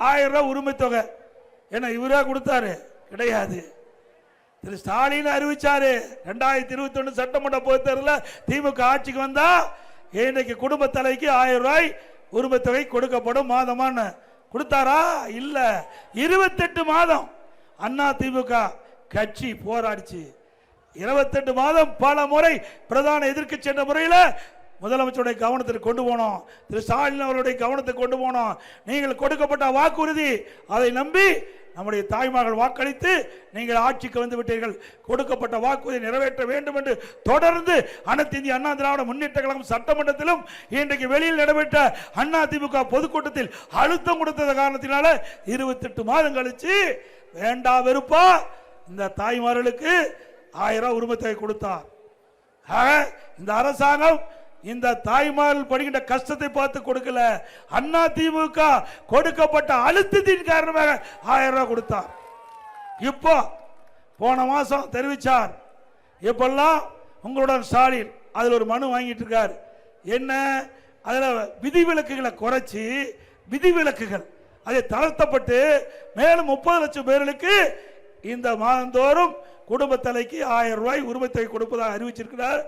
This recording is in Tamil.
ஆயிரம் ரூபாய் உரிமை தொகை. ஏன்னா இவரா கொடுத்தாரு. கிடையாது. திரு ஸ்டாலின் அறிவிச்சாரு. ரெண்டாயிரத்தி இருபத்தி ஒன்று சட்டமன்ற பொதுத் தேர்தலில் திமுக ஆட்சிக்கு வந்தா இன்னைக்கு குடும்ப தலைக்கு ஆயிரம் ரூபாய் உரிமை தொகை கொடுக்கப்படும் மாதமான கொடுத்தாரா? இல்லை. இருபத்தெட்டு மாதம் அண்ணா திமுக கட்சி போராடிச்சு. இருபத்தெட்டு மாதம் பல முறை பிரதான எதிர்க்கட்சி என்ற முறையில் முதலமைச்சருடைய கவனத்திற்கு கொண்டு போனோம். திரு ஸ்டாலின் அவருடைய கவனத்தை கொண்டு போனோம். நீங்கள் கொடுக்கப்பட்ட வாக்குறுதி அதை நம்பி நம்முடைய தாய்மார்கள் வாக்களித்து நீங்கள் ஆட்சிக்கு வந்து விட்டீர்கள். கொடுக்கப்பட்ட வாக்குறுதி நிறைவேற்ற வேண்டும் என்று தொடர்ந்து அனைத்து இந்திய அண்ணா திராவிட முன்னேற்ற கழகம் சட்டமன்றத்திலும் இன்றைக்கு வெளியில் நடைபெற்ற அண்ணா திமுக பொதுக்கூட்டத்தில் அழுத்தம் கொடுத்தது காரணத்தினால இருபத்தெட்டு மாதம் கழிச்சு வேண்டா வெறுப்பா இந்த தாய்மார்களுக்கு ஆயிரம் உரிமத்தை கொடுத்தார் ஆக, இந்த அரசாங்கம் இந்த தாய்மார்கள் படுகின்ற கஷ்டத்தை பார்த்து கொடுக்கல. அண்ணா திமுக கொடுக்கப்பட்ட அழுத்தத்தின் காரணமாக ஆயிரம் ரூபாய் கொடுத்தார். இப்போ போன மாசம் தெரிவிச்சார். இப்பெல்லாம் உங்களுடன் ஸ்டாலின் அதில் ஒரு மனு வாங்கிட்டு இருக்கார். என்ன? அதில் விதிவிலக்குகளை குறைச்சி விதிவிலக்குகள். அதை தளர்த்தப்பட்டு மேலும் முப்பது லட்சம் பேர்களுக்கு இந்த மாதந்தோறும் குடும்ப தலைக்கு ஆயிரம் ரூபாய் உரிமத்தை கொடுப்பதாக அறிவிச்சிருக்கிறார்.